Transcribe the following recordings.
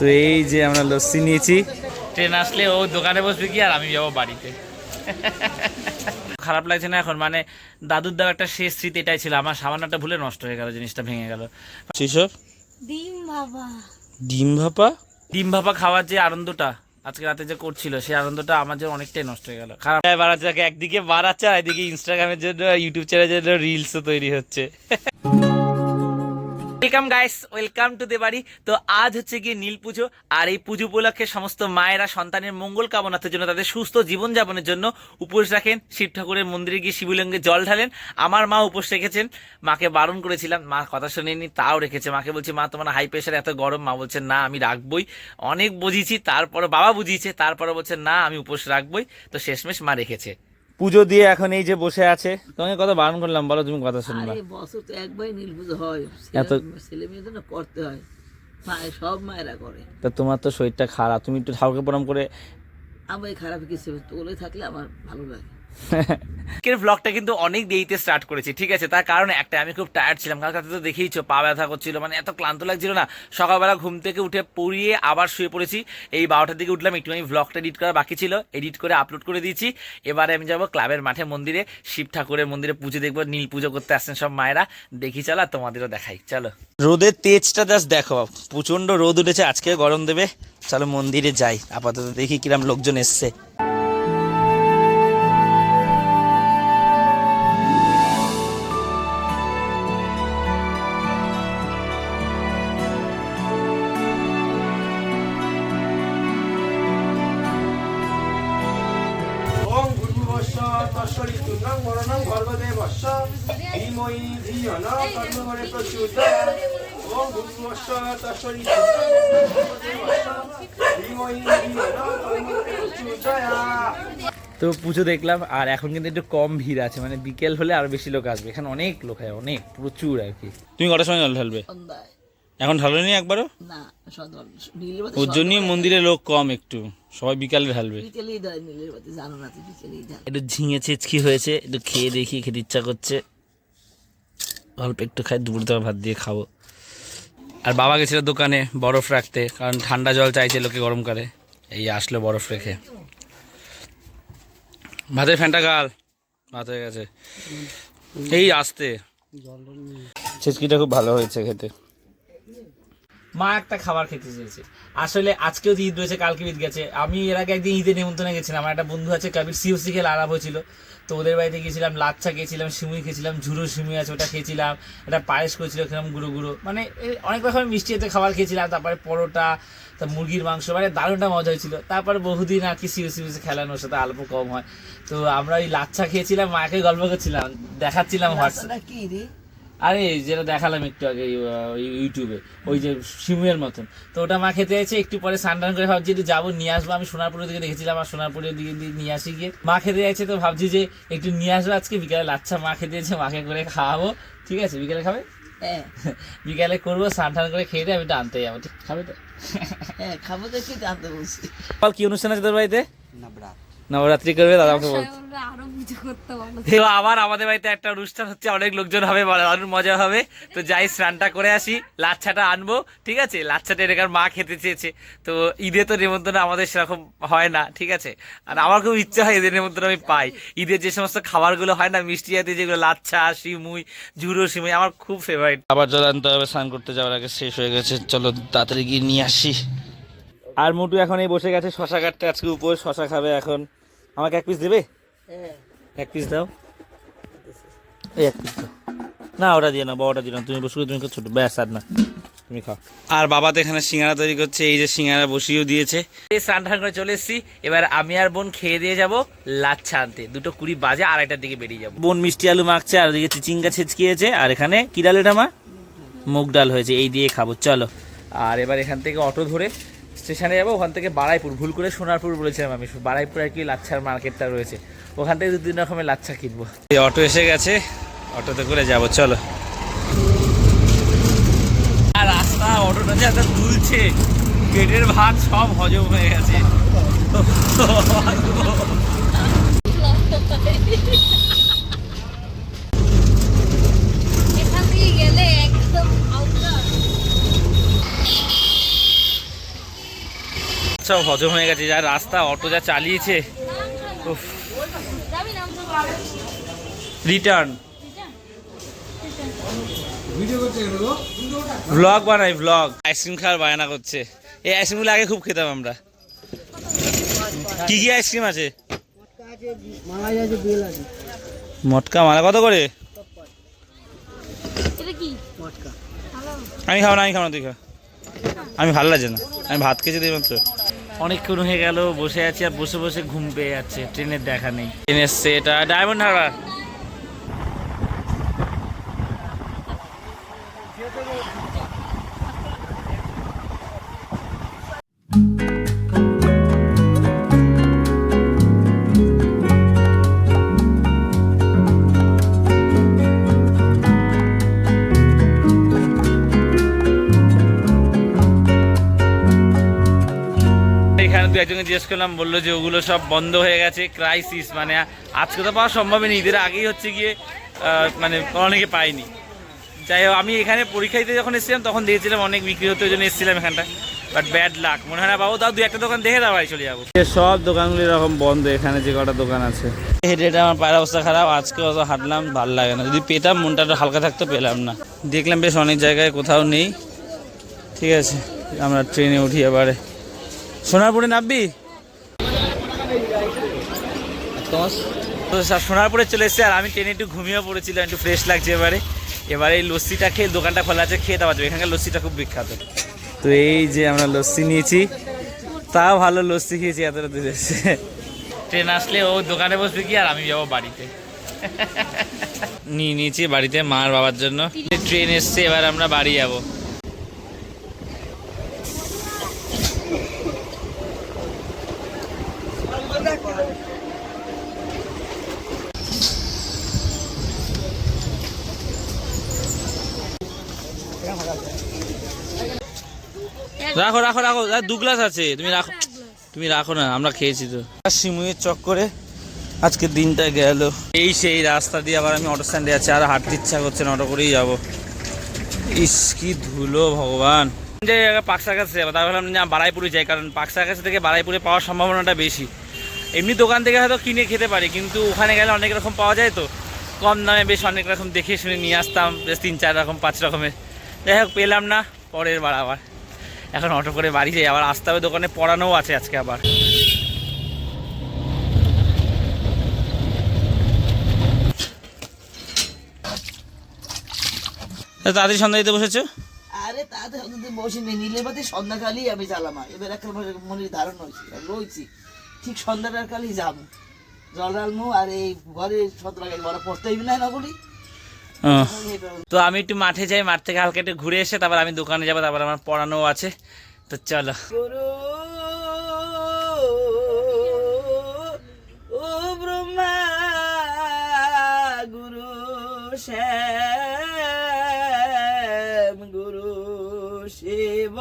তো এই যে আমরা লস্যি নিয়েছি। ট্রেন আসলে ও দোকানে বসবে কি আর আমি যাব বাড়িতে। খারাপ লাগছে না এখন? মানে দাদুর দেওয়া একটা শেষ স্মৃতি এটাই ছিল। আমার সামান্যটা ভুলে নষ্ট হয়ে গেল জিনিসটা ভেঙে গেল। শিশব ডিম বাবা ডিম ভাপা? ডিম ভাপা খাওয়ার যে আনন্দটা আজকে রাতে যে করছিল সেই আনন্দটা আমার জন্য অনেকটাই নষ্ট হয়ে গেল। খারাপ বাড়াচ্ছে একদিকে বাড়াচ্ছে আর এদিকে ইনস্টাগ্রামের জন্য ইউটিউব চ্যানেলের জন্য রিলসও তৈরি হচ্ছে। Welcome guys welcome to the বাড়ি তো আজ হচ্ছে গিয়ে নীল পুজো, আর এই পুজো উপলক্ষে সমস্ত মায়েরা সন্তানের মঙ্গল কামনার জন্য, তাদের সুস্থ জীবনযাপনের জন্য উপোস রাখেন। শিব ঠাকুরের মন্দিরে গিয়ে শিবলিঙ্গে জল ঢালেন। আমার মা উপোস রেখেছেন। মাকে বারণ করেছিলাম। মা কথা শুনেনি তাও রেখেছে। মাকে বলছি, মা, তোমার হাই প্রেশার এত গরম? মা বলছে না, আমি রাখবই। অনেক বুঝিয়েছি তারপরে বাবা বুঝিয়েছে তারপরে বলছে, না, আমি উপোস রাখবই। তো শেষমেশ মা রেখেছে। পুজো দিয়ে এখন এই যে বসে আছে। তোমাকে কথা বারণ করলাম বলো তুমি কথা শুনবা। বছর তো একবারই নীল পুজো হয়। এত- ছেলে- মেয়েদের না করতে হয়। সব মায়েরা করে। তা তোমার তো শরীরটা খারাপ তুমি একটু ঠাকুরকে প্রণাম করে আমার খারাপ কিছু তোলে থাকলে আমার ভালো লাগে। আজকের ব্লগটা কিন্তু অনেক দেরিতে স্টার্ট করেছি, ঠিক আছে? তার কারণ একটা, আমি খুব টায়ার্ড ছিলাম, কালকে রাতে তো দেখেইছো পা ব্যথা করছিল মানে এত ক্লান্ত লাগছিল না। সকালবেলা ঘুম থেকে উঠে পড়িয়ে আবার শুয়ে পড়েছি। এই বারোটার দিকে উঠলাম একটুখানি ব্লগটা এডিট করা বাকি ছিল এডিট করে আপলোড করে দিয়েছি। এবারে আমি যাব ক্লাবের মাঠে মন্দিরে, শিব ঠাকুরের মন্দিরে পুজো দেখব, নীল পুজো করতে আসছেন সব মায়েরা। দেখি চলো, তোমাদেরও দেখাই, চলো। রোদের তেজটা জাস্ট দেখো প্রচণ্ড রোদ উঠেছে আজকে গরম দেবে। চলো মন্দিরে যাই, আপাতত দেখি কিরাম লোকজন এসছে। ধীমহি ধিয় ন ভূর্ভুবস্য ধীমহি ধিয় ন তো পুজো দেখলাম আর এখন কিন্তু একটু কম ভিড় আছে মানে বিকেল হলে আর বেশি লোক আসবে। এখানে অনেক লোক হয় অনেক প্রচুর আর কি। তুমি কটার সময় জল ঢালবে? এখন ঢালোনি একবারও? না ওর জন্যই মন্দিরে লোক কম একটু। সবাই বিকালে ঢালবে। একটু ঝিঙে চেচকি হয়েছে একটু খেয়ে দেখি খেতে ইচ্ছা করছে। অল্প একটু খাই দুপুর তো ভাত দিয়ে খাব। আর বাবা গেছিল দোকানে বরফ রাখতে কারণ ঠান্ডা জল চাইছে লোকে গরমকালে এই আসলো বরফ রেখে। ভাতের ফ্যানটা গাল। ভাত হয়ে গেছে। এই আসতে। ছেচকিটা খুব ভালো হয়েছে খেতে। মা একটা খাবার খেতে চেয়েছে। আসলে আজকেও তো ঈদ রয়েছে কালকে ঈদ গেছে। আমি এর আগে একদিন ঈদের নিমন্ত্রণে গেছিলাম আমার একটা বন্ধু আছে কাবির সিওসি খেলে আলাপ হয়েছিল। তো ওদের বাড়িতে গিয়েছিলাম লাচ্ছা খেয়েছিলাম সিমুই খেয়েছিলাম ঝুরো সিমুই আছে ওটা খেয়েছিলাম একটা পায়েস করেছিল খেলাম গুঁড়ো গুঁড়ো। মানে অনেক রকমের মিষ্টি এতে খাবার খেয়েছিলাম তারপরে পরোটা তা মুরগির মাংস মানে দারুণটা মজা হয়েছিল। তারপরে বহুদিন আর কি সিও সিউসি খেলানোর সাথে অল্প কম হয়। তো আমরা ওই লাচ্ছা খেয়েছিলাম মাকে গল্প করছিলাম দেখাচ্ছিলাম হোয়াটসঅ্যাপ আরে যেটা দেখালাম একটু আগে ইউ- ইউটিউবে ওই যে শিমুয়ের মতন। তো ওটা মা খেতে আছে একটু পরে সানডান করে ভাবছি যে যাব নিয়ে আসব। আমি সোনারপুরের দিকে দেখেছিলাম আর সোনারপুরের দিকে দিয়ে নিয়ে আসি গিয়ে। মা খেতে যাচ্ছে তো ভাবছি যে একটু নিয়ে আসব আজকে বিকালে লাচ্ছা মা খেতে যাচ্ছে মাকে করে খাওয়াবো। ঠিক আছে বিকেলে খাবে? হ্যাঁ। বিকালে করব স্নান টান করে খেয়ে দিয়ে আমি একটু আনতে যাব। ঠিক খাবে তো? হ্যাঁ খাব তো কি জানতে বলছি। বল কি অনুষ্ঠান আছে তোর বাড়িতে? নবরাত্রি করবে দাদা আমাকে বল বলবে আরও করতে বলো আবার আমাদের বাড়িতে একটা অনুষ্ঠান হচ্ছে অনেক লোকজন হবে বলে দারুণ মজা হবে। তো যাই স্নানটা করে আসি লাচ্ছাটা আনব ঠিক আছে? লাচ্ছাটা এলাকার মা খেতে চেয়েছে। তো ঈদে তো নিমন্ত্রণ আমাদের সেরকম হয় না ঠিক আছে? আর আমার খুব ইচ্ছা হয় ঈদের নিমন্ত্রণ আমি পাই। ঈদের যে সমস্ত খাবারগুলো হয় না মিষ্টি জাতীয় যেগুলো লাচ্ছা সিমুই ঝুড়ো সিমুই আমার খুব ফেভারিট আবার জল আনতে হবে স্নান করতে যাওয়ার আগে শেষ হয়ে গেছে। চলো তাড়াতাড়ি গিয়ে নিয়ে আসি। আর মোটু এখন এই বসে গেছে শশা কাটতে। আজকে উপর শশা খাবে এখন। আমাকে এক পিস দেবে? হ্যাঁ। এক পিস দাও। এই এক পিস দাও। না ওটা দিয়ে না বড়টা দিয়ে না তুমি বসে তুমি ছোট ব্যাস আর না তুমি খাও। আর বাবা তো এখানে সিঙ্গারা তৈরি করছে এই যে সিঙ্গারা বসিয়েও দিয়েছে। এই স্নান টান করে চলে এসেছি এবার আমি আর বোন খেয়ে দিয়ে যাব লাচ্ছা আনতে। দুটো কুড়ি বাজে আড়াইটার দিকে বেরিয়ে যাব। বোন মিষ্টি আলু মাখছে আর ওদিকে চিচিঙ্গা ছেচকিয়েছে আর এখানে কি ডাল এটা মা? মুগ ডাল হয়েছে এই দিয়ে খাব চলো। আর এবার এখান থেকে অটো ধরে স্টেশনে যাব ওখান থেকে বারাইপুর। ভুল করে সোনারপুর বলেছিলাম আমি। বারাইপুর আর কি লাচ্ছার মার্কেটটা রয়েছে। ওখান থেকে দু তিন রকমের লাচ্ছা কিনবো। এই অটো এসে গেছে অটোতে করে যাব চলো। আর রাস্তা অটোটা যে এত দুলছে পেটের ভাত সব হজম হয়ে গেছে এখান থেকে গেলে একদম আউটার সব হজম হয়ে গেছে, যা রাস্তা, অটো যা চালিয়েছে। রিটার্ন ব্লগ বানাই ব্লগ আইসক্রিম খাওয়ার বায়না করছে। এই আইসক্রিমগুলো আগে খুব খেতাম আমরা। কি কি আইসক্রিম আছে? মটকা মালা, কত করে? আমি খাব না, আমি খাব না, তুই খা। আমি ভালো লাগছে না, আমি ভাত খেয়েছি, তুই মাত্র। অনেকক্ষণ হয়ে গেল, বসে আছি আর বসে বসে ঘুম পেয়ে যাচ্ছে, ট্রেনের দেখা নেই। ট্রেন এসছে, এটা ডায়মন্ড হারবার একজনকে জিজ্ঞেস করলাম বলল যে ওগুলো সব বন্ধ হয়ে গেছে ক্রাইসিস মানে আজকে তো পাওয়া সম্ভবই নেই ঈদের আগেই হচ্ছে গিয়ে মানে অনেকে পাইনি যাই হোক আমি এখানে পরীক্ষা দিতে যখন এসেছিলাম তখন দিয়েছিলাম অনেক বিক্রি হতে ওই জন্য এসেছিলাম এখানটা বাট ব্যাড লাক মনে হয় না বাবু তাও দু একটা দোকান দেখে দাও বাড়ি চলে যাব। সব দোকানগুলো এরকম বন্ধ এখানে যে কটা দোকান আছে। হেঁটে হেঁটে আমার পায়ের অবস্থা খারাপ আজকে অত হাঁটলাম ভালো লাগে না। যদি পেতাম মনটা একটু হালকা থাকতো পেলাম না। দেখলাম বেশ অনেক জায়গায় কোথাও নেই। ঠিক আছে আমরা ট্রেনে উঠি এবারে। সোনারপুরে নামবি? তো সব সোনারপুরে চলে এসেছে আর আমি ট্রেনে একটু ঘুমিয়ে পড়েছিলাম একটু ফ্রেশ লাগছে এবারে। এবারে এই লস্যিটা খেয়ে দোকানটা খোলা আছে খেয়ে দেওয়া যাবে। এখানকার লস্যিটা খুব বিখ্যাত। তো এই যে আমরা লস্যি নিয়েছি তাও ভালো লস্যি খেয়েছি এতটা দূরে ট্রেন আসলে ও দোকানে বসবে কি আর আমি যাব বাড়িতে। নিয়ে নিয়েছি বাড়িতে মার বাবার জন্য। ট্রেন এসছে এবার আমরা বাড়ি যাব। রাখো রাখো রাখো। দু গ্লাস আছে। তুমি রাখো। তুমি রাখো না আমরা খেয়েছি তো। শিমুয়ের চক্করে আজকের দিনটা গেল। এই সেই রাস্তা দিয়ে আবার আমি অটো স্ট্যান্ডে আছি আর হাঁটতে ইচ্ছা করছে না অটো করেই যাব। ইস কি ধুলো ভগবান। যে পাকসা কাছে যাব তাই ভাবলাম যে বারাইপুরে যাই কারণ পাকসা কাছে থেকে বারাইপুরে পাওয়ার সম্ভাবনাটা বেশি। এমনি দোকান থেকে হয়তো কিনে খেতে পারি কিন্তু ওখানে গেলে অনেক রকম পাওয়া যায় তো। কম দামে বেশ অনেক রকম দেখে শুনে নিয়ে আসতাম বেশ তিন চার রকম পাঁচ রকমের। যাই হোক পেলাম না পরের বার আবার। এখন অটো করে বাড়ি যাই, আবার আসতে হবে দোকানে, পড়ানোও আছে আজকে আবার। তাড়াতাড়ি সন্ধ্যা দিতে বসেছো? আরে তাতে হয়তো বসে নেই নীলের বাতি সন্ধ্যাকালই আমি চালামা এবার একটা মনের ধারণ হয়েছে রয়েছি। ঠিক সন্ধ্যাটার কালই যাব। জল ডালমু আর এই ঘরে আগে বড় পড়তে হইবে না নগরী। তো আমি একটু মাঠে যাই মাঠ থেকে হালকা একটু ঘুরে এসে তারপর আমি দোকানে যাব তারপর আমার পড়ানোও আছে। তো চলো। গুরু ও ব্রহ্মা গুরু শ্যাম গুরু শিব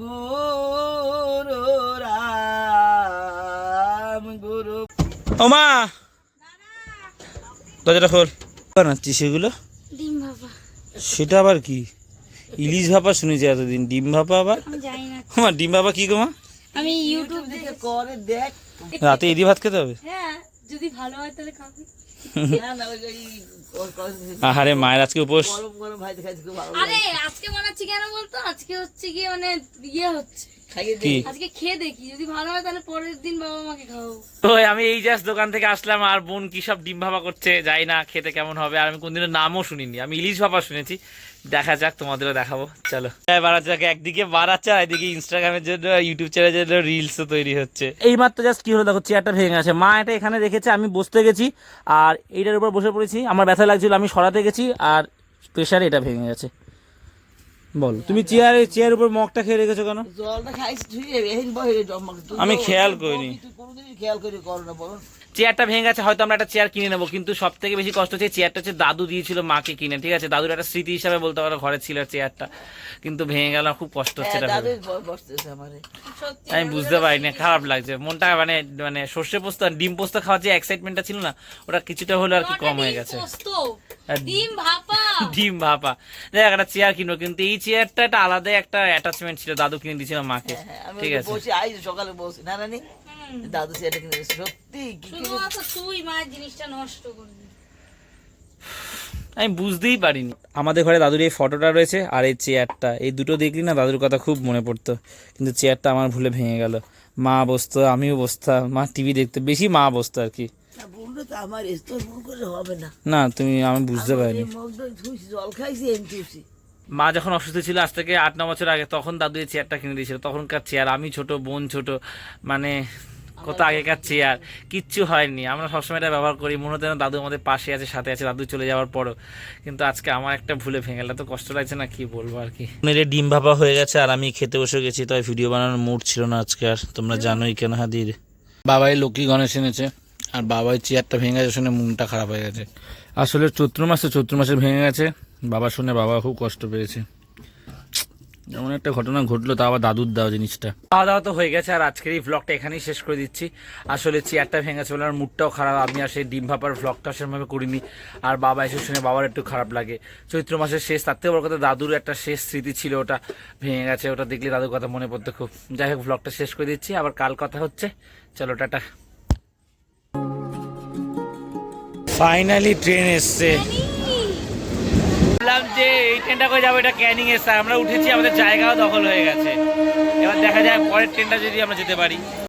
গুরু রাম গুরু ও মা! দরজাটা খোল। বানাচ্ছি সেগুলো ডিম বাবা সেটা আবার কি? ইলিশ ভাপা শুনেছি এতদিন। ডিম ভাপা আবার? মা ডিম ভাপা কি গো মা? আমি ইউটিউব দিকে করে দেখ। রাতে এদি ভাত খেতে হবে? হ্যাঁ যদি ভালো হয় তাহলে খাবি। আহারে মায়ের আজকে উপোস। আরে আজকে বানাচ্ছি কেন বলতো? আজকে হচ্ছে গিয়ে মানে ইয়ে হচ্ছে। খাইয়ে কি? দে আজকে খেয়ে দেখি যদি ভালো হয় তাহলে পরের দিন বাবা মাকে খাওয়াবো। তো আমি এই জাস্ট দোকান থেকে আসলাম আর বোন কি সব ডিম ভাপা করছে যাই না খেতে কেমন হবে আর আমি কোনদিনও নামও শুনিনি। আমি ইলিশ ভাপা শুনেছি। দেখা যাক তোমাদেরও দেখাবো। চলো। বাড়াচ্ছে একদিকে বাড়াচ্ছে আর এদিকে ইনস্টাগ্রামের জন্য ইউটিউব চ্যানেলের জন্য রিলসও তৈরি হচ্ছে। এই মাত্র জাস্ট কি হলো দেখো চেয়ারটা ভেঙে গেছে। মা এটা এখানে রেখেছে আমি বসতে গেছি আর এইটার উপর বসে পড়েছি। আমার ব্যথা লাগছিল আমি সরাতে গেছি আর প্রেশারে এটা ভেঙে গেছে। বল। তুমি চেয়ারে চেয়ার উপর মগটা খেয়ে রেখেছো কেন? জলটা খাইছি আমি খেয়াল করিনি। খেয়াল করে করো না বলো। চেয়ারটা ভেঙে গেছে হয়তো আমরা একটা চেয়ার কিনে নেব কিন্তু সব থেকে বেশি কষ্ট হচ্ছে চেয়ারটা হচ্ছে দাদু দিয়েছিল মাকে কিনে ঠিক আছে? দাদুর একটা স্মৃতি হিসাবে বলতে পারো ঘরে ছিল চেয়ারটা কিন্তু ভেঙে গেল খুব কষ্ট হচ্ছে হ্যাঁ, এটা আমি বুঝতে পারিনি খারাপ লাগছে। মনটা মানে মানে সর্ষে পোস্ত আর ডিম পোস্ত খাওয়ার যে এক্সাইটমেন্টটা ছিল না ওটা কিছুটা হলো আর কি কম হয়ে গেছে। ডিম ভাপা। ডিম ভাপা। দেখ একটা চেয়ার কিনবো কিন্তু এই চেয়ারটা একটা আলাদা একটা অ্যাটাচমেন্ট ছিল দাদু কিনে দিয়েছিল মাকে। হ্যাঁ, আমি ঠিক আছে। বসে আই সকালে বসে না রানি। দাদু সেটা কিনে দিয়েছে। সত্যি কি কি শুধুমাত্র তুই মায়ের জিনিসটা নষ্ট করবি। আমি বুঝতেই পারিনি। আমাদের ঘরে দাদুর এই ফটোটা রয়েছে আর এই চেয়ারটা এই দুটো দেখলি না দাদুর কথা খুব মনে পড়তো। কিন্তু চেয়ারটা আমার ভুলে ভেঙে গেল। মা বসতো আমিও বসতাম মা টিভি দেখতো বেশি মা বসতো আর কি। না তো আমার স্তর ভুল করে হবে না। না তুমি আমি বুঝতে পারিনি। মুখ জল খাইছি মা যখন অসুস্থ ছিল আজ থেকে আট ন বছর আগে তখন দাদু এই চেয়ারটা কিনে দিয়েছিল। তখনকার চেয়ার আমি ছোট বোন ছোট মানে কত আগেকার চেয়ার কিচ্ছু হয়নি। আমরা সবসময় এটা ব্যবহার করি মনে হতো দাদু আমাদের পাশে আছে সাথে আছে দাদু চলে যাওয়ার পরও। কিন্তু আজকে আমার একটা ভুলে ভেঙে গেল। তো কষ্ট লাগছে না কি বলব আর কি। মেরে ডিম ভাপা হয়ে গেছে আর আমি খেতে বসে গেছি তাই ভিডিও বানানোর মুড ছিল না আজকে আর। তোমরা জানোই কেন হাদির। বাবাই লক্ষ্মী গণেশ এনেছে। আর বাবাই চেয়ারটা ভেঙে গেছে শুনে মনটা খারাপ হয়ে গেছে। আসলে চৈত্র মাসে চৈত্র মাসে ভেঙে গেছে। বাবা শুনে বাবা খুব কষ্ট পেয়েছে। এমন একটা ঘটনা ঘটলো তা আবার দাদুর দেওয়া জিনিসটা। খাওয়া দাওয়া তো হয়ে গেছে আর আজকের এই ভ্লগটা এখানেই শেষ করে দিচ্ছি। আসলে চেয়ারটা ভেঙেছে বলে আমার মুডটাও খারাপ আমি আর সেই ডিম ভাপার ব্লগটা সেরকমভাবে করিনি। আর বাবা এসে শুনে বাবার একটু খারাপ লাগে। চৈত্র মাসের শেষ তার থেকে বড় কথা দাদুর একটা শেষ স্মৃতি ছিল ওটা ভেঙে গেছে ওটা দেখলে দাদুর কথা মনে পড়তে খুব। যাই হোক ভ্লগটা শেষ করে দিচ্ছি। আবার কাল কথা হচ্ছে। চলো টাটা। ফাইনালি ট্রেন এসছে। বললাম যে এই ট্রেনটা করে যাব, এটা ক্যানিং এসছে। আমরা উঠেছি, আমাদের জায়গাও দখল হয়ে গেছে। এবার দেখা যায় পরের ট্রেনটা যদি আমরা যেতে পারি।